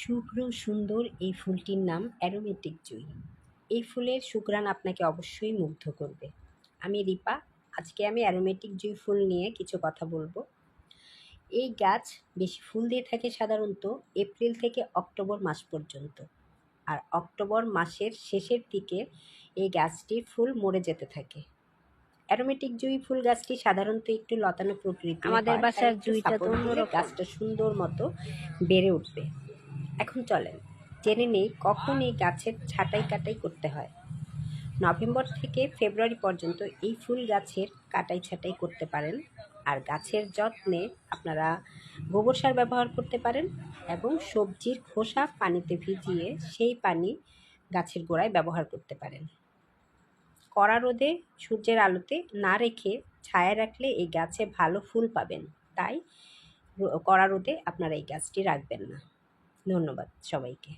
শুভ্র সুন্দর এই ফুলটির নাম অ্যারোমেটিক জুই। এই ফুলের সুঘ্রাণ আপনাকে অবশ্যই মুগ্ধ করবে। আমি রিপা আজকে আমি অ্যারোমেটিক জুই ফুল নিয়ে কিছু কথা বলব। এই গাছ বেশি ফুল দিয়ে থাকে সাধারণত এপ্রিল থেকে অক্টোবর মাস পর্যন্ত। আর অক্টোবর মাসের শেষের দিকে এই গাছটির ফুল মরে যেতে থাকে। অ্যারোমেটিক জুই ফুল গাছটি সাধারণত একটু লতানো প্রকৃতি আমাদের বাসার জুঁইটা তো গাছটা সুন্দর মতো বেড়ে উঠবে। এখন চলেন, জেনে নেই কখন এই গাছের ছাঁটাই কাটাই করতে হয়। নভেম্বর থেকে ফেব্রুয়ারি পর্যন্ত এই ফুল গাছের কাটাই ছাঁটাই করতে পারেন আর গাছের যত্নে আপনারা গোবর সার ব্যবহার করতে পারেন এবং সবজির খোসা পানিতে ভিজিয়ে সেই পানি গাছের গোড়ায় ব্যবহার করতে পারেন। কড়া রোদে সূর্যের আলোতে না রেখে ছায়া রাখলে এই গাছে ভালো ফুল পাবেন, তাই কড়া রোদে আপনারা এই গাছটি রাখবেন না। ধন্যবাদ সবাইকে।